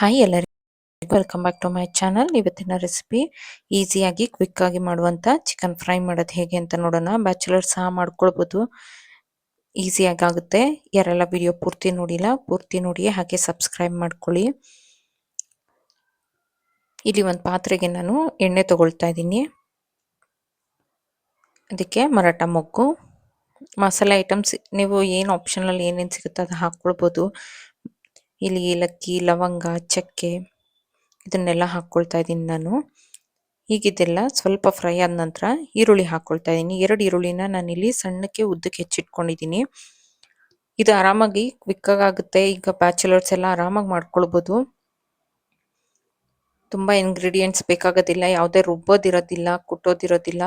Hi ಎಲ್ಲರಿಗೂ welcome back to my channel ಇವತ್ತಿನ recipe ಈಸಿಯಾಗಿ ಕ್ವಿಕ್ ಆಗಿ ಮಾಡುವಂತ ಚಿಕನ್ ಫ್ರೈ ಮಾಡೋದು ಹೇಗೆ ಅಂತ ನೋಡೋಣ. ಬ್ಯಾಚುಲರ್ ಸಹ ಮಾಡ್ಕೊಳ್ಬೋದು. ಈಸಿಯಾಗಿ ಆಗುತ್ತೆ ಯಾರೆಲ್ಲ ವಿಡಿಯೋ ಪೂರ್ತಿ ನೋಡಿಲ್ಲ, ಪೂರ್ತಿ ನೋಡಿ ಹಾಗೆ ಸಬ್ಸ್ಕ್ರೈಬ್ ಮಾಡ್ಕೊಳ್ಳಿ. ಇಲ್ಲಿ ಒಂದು ಪಾತ್ರೆಗೆ ನಾನು ಎಣ್ಣೆ ತಗೊಳ್ತಾ ಇದ್ದೀನಿ. ಅದಕ್ಕೆ ಮರಾಠ ಮೊಗ್ಗು. ಮಸಾಲೆ ಐಟಮ್ಸ್ ನೀವು ಏನು ಆಪ್ಷನಲ್ಲಿ ಏನೇನು ಸಿಗುತ್ತೆ ಅದು ಹಾಕ್ಕೊಳ್ಬೋದು. ಇಲ್ಲಿ ಏಲಕ್ಕಿ, ಲವಂಗ, ಚಕ್ಕೆ ಇದನ್ನೆಲ್ಲ ಹಾಕ್ಕೊಳ್ತಾ ಇದ್ದೀನಿ ನಾನು. ಈಗಿದೆಲ್ಲ ಸ್ವಲ್ಪ ಫ್ರೈ ಆದ ನಂತರ ಈರುಳ್ಳಿ ಹಾಕ್ಕೊಳ್ತಾ ಇದ್ದೀನಿ. ಎರಡು ಈರುಳ್ಳಿನ ನಾನಿಲ್ಲಿ ಸಣ್ಣಕ್ಕೆ ಉದ್ದಕ್ಕೆ ಹೆಚ್ಚಿಟ್ಕೊಂಡಿದ್ದೀನಿ. ಇದು ಆರಾಮಾಗಿ ಕ್ವಿಕ್ಕಾಗುತ್ತೆ ಈಗ ಬ್ಯಾಚುಲರ್ಸ್ ಎಲ್ಲ ಆರಾಮಾಗಿ ಮಾಡ್ಕೊಳ್ಬೋದು. ತುಂಬ ಇಂಗ್ರೀಡಿಯೆಂಟ್ಸ್ ಬೇಕಾಗೋದಿಲ್ಲ. ಯಾವುದೇ ರುಬ್ಬೋದಿರೋದಿಲ್ಲ, ಕುಟ್ಟೋದಿರೋದಿಲ್ಲ.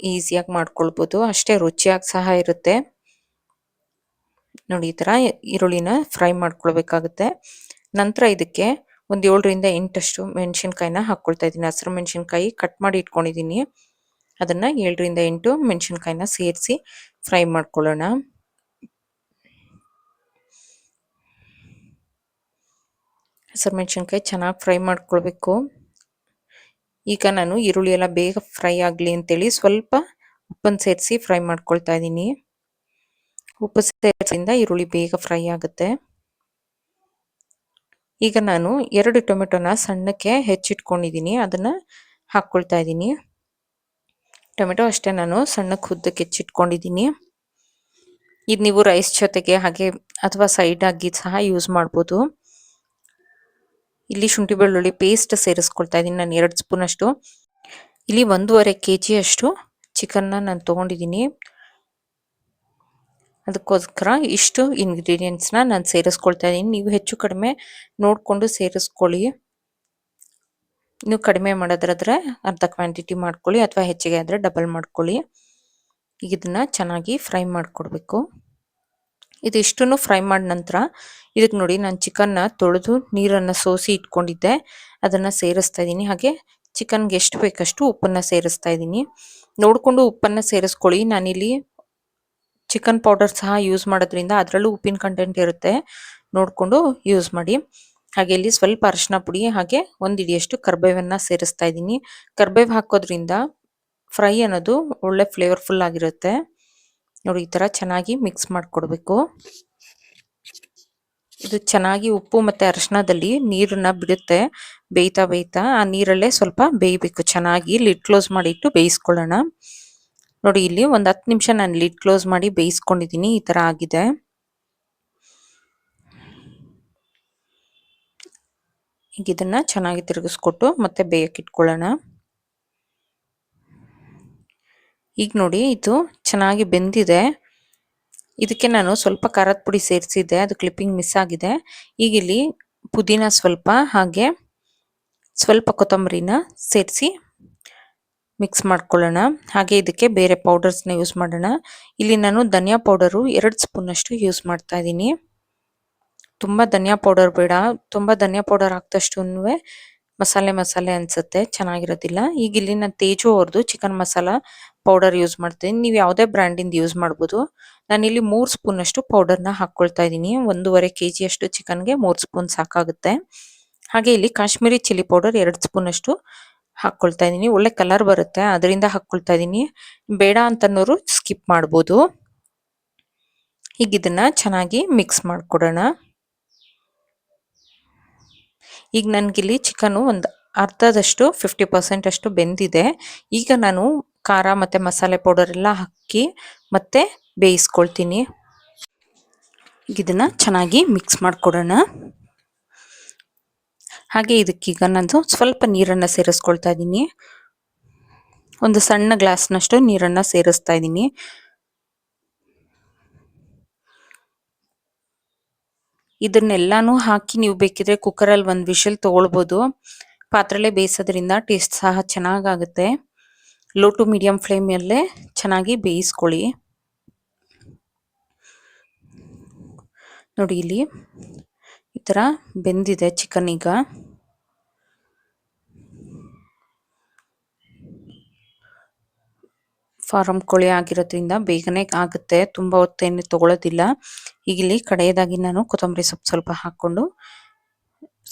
ಈಸಿಯಾಗಿ ಮಾಡ್ಕೊಳ್ಬೋದು. ಅಷ್ಟೇ ರುಚಿಯಾಗಿ ಸಹ ಇರುತ್ತೆ. ನೋಡಿ, ಈ ಥರ ಈರುಳ್ಳಿನ ಫ್ರೈ ಮಾಡ್ಕೊಳ್ಬೇಕಾಗುತ್ತೆ. ನಂತರ ಇದಕ್ಕೆ ಒಂದು ಏಳರಿಂದ ಎಂಟಷ್ಟು ಮೆಣಸಿನ್ಕಾಯಿನ ಹಾಕ್ಕೊಳ್ತಾ ಇದ್ದೀನಿ. ಹಸಿರು ಮೆಣಸಿನ್ಕಾಯಿ ಕಟ್ ಮಾಡಿ ಇಟ್ಕೊಂಡಿದ್ದೀನಿ. ಅದನ್ನು ಏಳರಿಂದ ಎಂಟು ಮೆಣಸಿನ್ಕಾಯಿನ ಸೇರಿಸಿ ಫ್ರೈ ಮಾಡ್ಕೊಳ್ಳೋಣ. ಹಸಿರು ಮೆಣಸಿನ್ಕಾಯಿ ಚೆನ್ನಾಗಿ ಫ್ರೈ ಮಾಡ್ಕೊಳ್ಬೇಕು. ಈಗ ನಾನು ಈರುಳ್ಳಿ ಎಲ್ಲ ಬೇಗ ಫ್ರೈ ಆಗಲಿ ಅಂತೇಳಿ ಸ್ವಲ್ಪ ಉಪ್ಪನ್ನು ಸೇರಿಸಿ ಫ್ರೈ ಮಾಡ್ಕೊಳ್ತಾ ಇದ್ದೀನಿ. ಉಪ್ಪು ಸೇರಿಸಿಂದ ಈರುಳ್ಳಿ ಬೇಗ ಫ್ರೈ ಆಗುತ್ತೆ. ಈಗ ನಾನು ಎರಡು ಟೊಮೆಟೊನ ಸಣ್ಣಕ್ಕೆ ಹೆಚ್ಚಿಟ್ಕೊಂಡಿದ್ದೀನಿ, ಅದನ್ನು ಹಾಕ್ಕೊಳ್ತಾ ಇದ್ದೀನಿ. ಟೊಮೆಟೊ ಅಷ್ಟೇ ನಾನು ಸಣ್ಣಕ್ಕೆ ಉದ್ದಕ್ಕೆ ಹೆಚ್ಚಿಟ್ಕೊಂಡಿದ್ದೀನಿ. ಇದು ನೀವು ರೈಸ್ ಜೊತೆಗೆ ಹಾಗೆ ಅಥವಾ ಸೈಡ್ ಆಗಿ ಸಹ ಯೂಸ್ ಮಾಡ್ಬೋದು. ಇಲ್ಲಿ ಶುಂಠಿ ಬೆಳ್ಳುಳ್ಳಿ ಪೇಸ್ಟ್ ಸೇರಿಸ್ಕೊಳ್ತಾ ಇದ್ದೀನಿ, ನಾನು ಎರಡು ಸ್ಪೂನ್ ಅಷ್ಟು ಇಲ್ಲಿ ಒಂದೂವರೆ ಕೆ ಜಿಯಷ್ಟು ಚಿಕನ್ನ ನಾನು ತೊಗೊಂಡಿದ್ದೀನಿ. ಅದಕ್ಕೋಸ್ಕರ ಇಷ್ಟು ಇಂಗ್ರೀಡಿಯೆಂಟ್ಸ್ನ ನಾನು ಸೇರಿಸ್ಕೊಳ್ತಾ ಇದ್ದೀನಿ. ನೀವು ಹೆಚ್ಚು ಕಡಿಮೆ ನೋಡಿಕೊಂಡು ಸೇರಿಸ್ಕೊಳ್ಳಿ. ನೀವು ಕಡಿಮೆ ಮಾಡೋದ್ರಾದ್ರೆ ಅರ್ಧ ಕ್ವಾಂಟಿಟಿ ಮಾಡ್ಕೊಳ್ಳಿ ಅಥವಾ ಹೆಚ್ಚಿಗೆ ಆದರೆ ಡಬಲ್ ಮಾಡ್ಕೊಳ್ಳಿ. ಇದನ್ನ ಚೆನ್ನಾಗಿ ಫ್ರೈ ಮಾಡಿಕೊಡ್ಬೇಕು. ಇಷ್ಟನ್ನು ಫ್ರೈ ಮಾಡಿದ ನಂತರ ಇದಕ್ಕೆ ನೋಡಿ ನಾನು ಚಿಕನ್ನ ತೊಳೆದು ನೀರನ್ನು ಸೋಸಿ ಇಟ್ಕೊಂಡಿದ್ದೆ. ಅದನ್ನು ಸೇರಿಸ್ತಾ ಇದ್ದೀನಿ. ಹಾಗೆ ಚಿಕನ್ಗೆ ಎಷ್ಟು ಬೇಕಷ್ಟು ಉಪ್ಪನ್ನು ಸೇರಿಸ್ತಾ ಇದ್ದೀನಿ. ನೋಡಿಕೊಂಡು ಉಪ್ಪನ್ನು ಸೇರಿಸ್ಕೊಳ್ಳಿ. ನಾನಿಲ್ಲಿ ಚಿಕನ್ ಪೌಡರ್ ಸಹ ಯೂಸ್ ಮಾಡೋದ್ರಿಂದ ಅದರಲ್ಲೂ ಉಪ್ಪಿನ ಕಂಟೆಂಟ್ ಇರುತ್ತೆ. ನೋಡಿಕೊಂಡು ಯೂಸ್ ಮಾಡಿ. ಹಾಗೆ ಇಲ್ಲಿ ಸ್ವಲ್ಪ ಅರಿಶಿನ ಪುಡಿ, ಹಾಗೆ ಒಂದು ಇಡಿಯಷ್ಟು ಕರ್ಬೇವನ್ನ ಸೇರಿಸ್ತಾ ಇದ್ದೀನಿ. ಕರ್ಬೇವು ಹಾಕೋದ್ರಿಂದ ಫ್ರೈ ಅನ್ನೋದು ಒಳ್ಳೆ ಫ್ಲೇವರ್ಫುಲ್ ಆಗಿರುತ್ತೆ. ನೋಡಿ, ಈ ಥರ ಚೆನ್ನಾಗಿ ಮಿಕ್ಸ್ ಮಾಡಿಕೊಡ್ಬೇಕು. ಇದು ಚೆನ್ನಾಗಿ ಉಪ್ಪು ಮತ್ತು ಅರಿಶಿನದಲ್ಲಿ ನೀರನ್ನ ಬಿಡುತ್ತೆ. ಬೇಯ್ತಾ ಬೇಯ್ತಾ ಆ ನೀರಲ್ಲೇ ಸ್ವಲ್ಪ ಬೇಯಬೇಕು. ಚೆನ್ನಾಗಿ ಲಿಡ್ ಕ್ಲೋಸ್ ಮಾಡಿ ಇಟ್ಟು ಬೇಯಿಸ್ಕೊಳ್ಳೋಣ. ನೋಡಿ, ಇಲ್ಲಿ ಒಂದು ಹತ್ತು ನಿಮಿಷ ನಾನು ಲಿಡ್ ಕ್ಲೋಸ್ ಮಾಡಿ ಬೇಯಿಸ್ಕೊಂಡಿದ್ದೀನಿ ಈ ಥರ ಆಗಿದೆ. ಈಗ ಇದನ್ನು ಚೆನ್ನಾಗಿ ತಿರುಗಿಸ್ಕೊಟ್ಟು ಮತ್ತೆ ಬೇಯಕ್ಕೆ ಇಟ್ಕೊಳ್ಳೋಣ. ಈಗ ನೋಡಿ, ಇದು ಚೆನ್ನಾಗಿ ಬೆಂದಿದೆ. ಇದಕ್ಕೆ ನಾನು ಸ್ವಲ್ಪ ಖಾರದ ಪುಡಿ ಸೇರಿಸಿದ್ದೆ, ಅದು ಕ್ಲಿಪ್ಪಿಂಗ್ ಮಿಸ್ ಆಗಿದೆ. ಈಗ ಇಲ್ಲಿ ಪುದೀನ ಸ್ವಲ್ಪ ಹಾಗೆ ಸ್ವಲ್ಪ ಕೊತ್ತಂಬರಿನ ಸೇರಿಸಿ ಮಿಕ್ಸ್ ಮಾಡ್ಕೊಳ್ಳೋಣ. ಹಾಗೆ ಇದಕ್ಕೆ ಬೇರೆ ಪೌಡರ್ಸ್ನ ಯೂಸ್ ಮಾಡೋಣ. ಇಲ್ಲಿ ನಾನು ಧನಿಯಾ ಪೌಡರು ಎರಡು ಸ್ಪೂನ್ ಅಷ್ಟು ಯೂಸ್ ಮಾಡ್ತಾ ಇದ್ದೀನಿ. ತುಂಬ ಧನಿಯಾ ಪೌಡರ್ ಬೇಡ. ತುಂಬ ಧನಿಯಾ ಪೌಡರ್ ಹಾಕ್ದಷ್ಟು ಮಸಾಲೆ ಮಸಾಲೆ ಅನಿಸುತ್ತೆ. ಚೆನ್ನಾಗಿರೋದಿಲ್ಲ. ಈಗ ಇಲ್ಲಿ ನಾನು ತೇಜು ಅವ್ರದ್ದು ಚಿಕನ್ ಮಸಾಲ ಪೌಡರ್ ಯೂಸ್ ಮಾಡ್ತೀನಿ ನೀವು ಯಾವುದೇ ಬ್ರ್ಯಾಂಡಿಂದ ಯೂಸ್ ಮಾಡ್ಬೋದು. ನಾನಿಲ್ಲಿ ಮೂರು ಸ್ಪೂನ್ ಅಷ್ಟು ಪೌಡರ್ನ ಹಾಕ್ಕೊಳ್ತಾ ಇದ್ದೀನಿ. ಒಂದೂವರೆ ಕೆ ಜಿಯಷ್ಟು ಚಿಕನ್ಗೆ ಮೂರು ಸ್ಪೂನ್ ಸಾಕಾಗುತ್ತೆ. ಹಾಗೆ ಇಲ್ಲಿ ಕಾಶ್ಮೀರಿ ಚಿಲ್ಲಿ ಪೌಡರ್ ಎರಡು ಸ್ಪೂನ್ ಅಷ್ಟು ಹಾಕ್ಕೊಳ್ತಾ ಇದ್ದೀನಿ. ಒಳ್ಳೆ ಕಲರ್ ಬರುತ್ತೆ. ಅದರಿಂದ ಹಾಕ್ಕೊಳ್ತಾ ಇದ್ದೀನಿ. ಬೇಡ ಅಂತನೋರು ಸ್ಕಿಪ್ ಮಾಡ್ಬೋದು. ಇದನ್ನ ಚೆನ್ನಾಗಿ ಮಿಕ್ಸ್ ಮಾಡಿಕೊಡೋಣ. ಈಗ ನನಗಿಲ್ಲಿ ಚಿಕನು ಒಂದು ಅರ್ಧದಷ್ಟು ಫಿಫ್ಟಿ ಪರ್ಸೆಂಟ್ ಅಷ್ಟು ಬೆಂದಿದೆ. ಈಗ ನಾನು ಖಾರ ಮತ್ತು ಮಸಾಲೆ ಪೌಡರ್ ಎಲ್ಲ ಹಾಕಿ ಮತ್ತೆ ಬೇಯಿಸ್ಕೊಳ್ತೀನಿ. ಇದನ್ನ ಚೆನ್ನಾಗಿ ಮಿಕ್ಸ್ ಮಾಡ್ಕೊಡೋಣ. ಹಾಗೆ ಇದಕ್ಕೀಗ ನಾನು ಸ್ವಲ್ಪ ನೀರನ್ನು ಸೇರಿಸ್ಕೊಳ್ತಾ ಇದ್ದೀನಿ. ಒಂದು ಸಣ್ಣ ಗ್ಲಾಸ್ನಷ್ಟು ನೀರನ್ನು ಸೇರಿಸ್ತಾ ಇದ್ದೀನಿ. ಇದನ್ನೆಲ್ಲಾನು ಹಾಕಿ ನೀವು ಬೇಕಿದ್ರೆ ಕುಕ್ಕರಲ್ಲಿ ಒಂದು ವಿಷಲ್ ತೊಗೊಳ್ಬೋದು. ಪಾತ್ರೆಲೆ ಬೇಯಿಸೋದ್ರಿಂದ ಟೇಸ್ಟ್ ಸಹ ಚೆನ್ನಾಗಾಗುತ್ತೆ. ಲೋ ಟು ಮೀಡಿಯಂ ಫ್ಲೇಮಲ್ಲೇ ಚೆನ್ನಾಗಿ ಬೇಯಿಸ್ಕೊಳ್ಳಿ. ನೋಡಿ ಇಲ್ಲಿ ಈ ಥರ ಬೆಂದಿದೆ ಚಿಕನ್ ಈಗ. ಫಾರಂ ಕೋಳಿ ಆಗಿರೋದ್ರಿಂದ ಬೇಗನೆ ಆಗುತ್ತೆ. ತುಂಬ ಹೊತ್ತೇನು ತಗೊಳ್ಳೋದಿಲ್ಲ ಇಲ್ಲಿ ಕಡೆಯದಾಗಿ ನಾನು ಕೊತ್ತಂಬರಿ ಸೊಪ್ಪು ಸ್ವಲ್ಪ ಹಾಕ್ಕೊಂಡು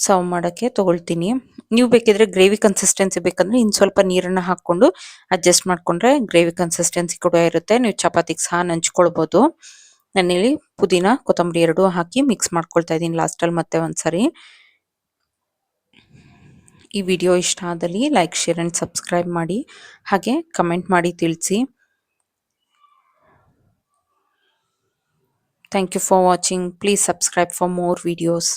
ಸರ್ವ್ ಮಾಡೋಕ್ಕೆ ತೊಗೊಳ್ತೀನಿ. ನೀವು ಬೇಕಿದ್ರೆ ಗ್ರೇವಿ ಕನ್ಸಿಸ್ಟೆನ್ಸಿ ಬೇಕಂದ್ರೆ ಇನ್ನು ಸ್ವಲ್ಪ ನೀರನ್ನು ಹಾಕ್ಕೊಂಡು ಅಡ್ಜಸ್ಟ್ ಮಾಡಿಕೊಂಡ್ರೆ ಗ್ರೇವಿ ಕನ್ಸಿಸ್ಟೆನ್ಸಿ ಕೂಡ ಇರುತ್ತೆ. ನೀವು ಚಪಾತಿಗೆ ಸಹ ನಂಚ್ಕೊಳ್ಬೋದು. ನಾನಿಲ್ಲಿ ಪುದೀನ, ಕೊತ್ತಂಬರಿ ಎರಡೂ ಹಾಕಿ ಮಿಕ್ಸ್ ಮಾಡ್ಕೊಳ್ತಾ ಇದ್ದೀನಿ ಲಾಸ್ಟಲ್ಲಿ ಮತ್ತೆ ಒಂದ್ಸರಿ. ಈ ವಿಡಿಯೋ ಇಷ್ಟ ಆದಲ್ಲಿ ಲೈಕ್ ಶೇರ್ ಆ್ಯಂಡ್ ಸಬ್ಸ್ಕ್ರೈಬ್ ಮಾಡಿ. ಹಾಗೆ ಕಮೆಂಟ್ ಮಾಡಿ ತಿಳಿಸಿ. Thank you for watching please subscribe for more videos